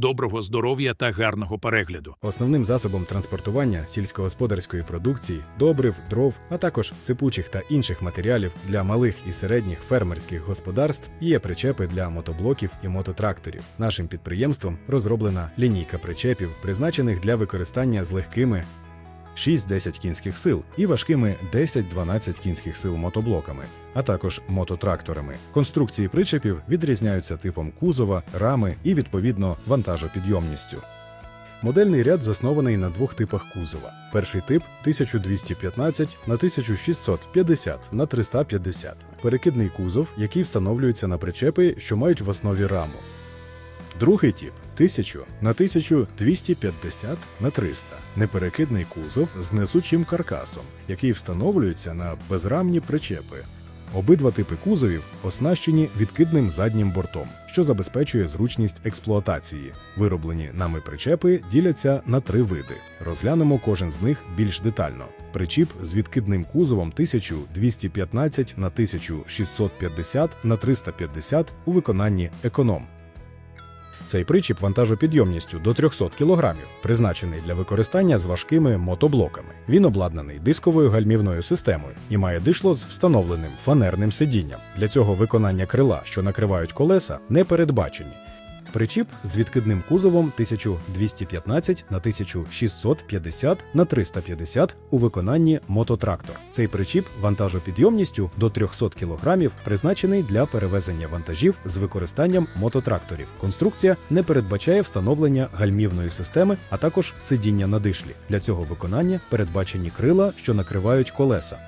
Доброго здоров'я та гарного перегляду. Основним засобом транспортування сільськогосподарської продукції, добрив, дров, а також сипучих та інших матеріалів для малих і середніх фермерських господарств є причепи для мотоблоків і мототракторів. Нашим підприємством розроблена лінійка причепів, призначених для використання з легкими 6-10 кінських сил і важкими 10-12 кінських сил мотоблоками, а також мототракторами. Конструкції причепів відрізняються типом кузова, рами і відповідно вантажопідйомністю. Модельний ряд заснований на двох типах кузова. Перший тип 1215 на 1650 на 350. Перекидний кузов, який встановлюється на причепи, що мають в основі раму. Другий тип 1000 на 1250 на 300. Неперекидний кузов з несучим каркасом, який встановлюється на безрамні причепи. Обидва типи кузовів оснащені відкидним заднім бортом, що забезпечує зручність експлуатації. Вироблені нами причепи діляться на три види. Розглянемо кожен з них більш детально. Причіп з відкидним кузовом 1215 на 1650 на 350 у виконанні економ. Цей причіп вантажопідйомністю до 300 кг, призначений для використання з важкими мотоблоками. Він обладнаний дисковою гальмівною системою і має дишло з встановленим фанерним сидінням. Для цього виконання крила, що накривають колеса, не передбачені. Причіп з відкидним кузовом 1215 на 1650 на 350 у виконанні мототрактор. Цей причіп вантажопідйомністю до 300 кг призначений для перевезення вантажів з використанням мототракторів. Конструкція не передбачає встановлення гальмівної системи, а також сидіння на дишлі. Для цього виконання передбачені крила, що накривають колеса.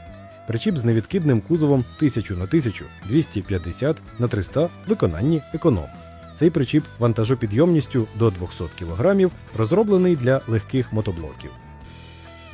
Причіп з невідкидним кузовом 1000 на 1000 250 на 300 в виконанні економ. Цей причіп вантажопідйомністю до 200 кг розроблений для легких мотоблоків.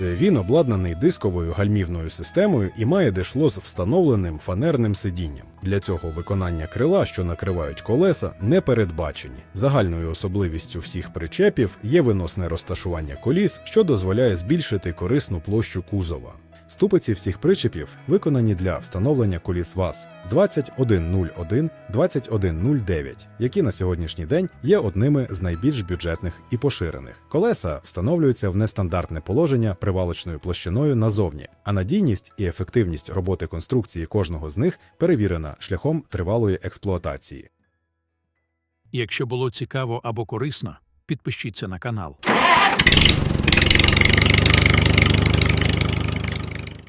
Він обладнаний дисковою гальмівною системою і має дешло з встановленим фанерним сидінням. Для цього виконання крила, що накривають колеса, не передбачені. Загальною особливістю всіх причепів є виносне розташування коліс, що дозволяє збільшити корисну площу кузова. Ступиці всіх причепів виконані для встановлення коліс ВАЗ 2101, 2109, які на сьогоднішній день є одними з найбільш бюджетних і поширених. Колеса встановлюються в нестандартне положення привалочною площиною назовні, а надійність і ефективність роботи конструкції кожного з них перевірена шляхом тривалої експлуатації. Якщо було цікаво або корисно, підпишіться на канал.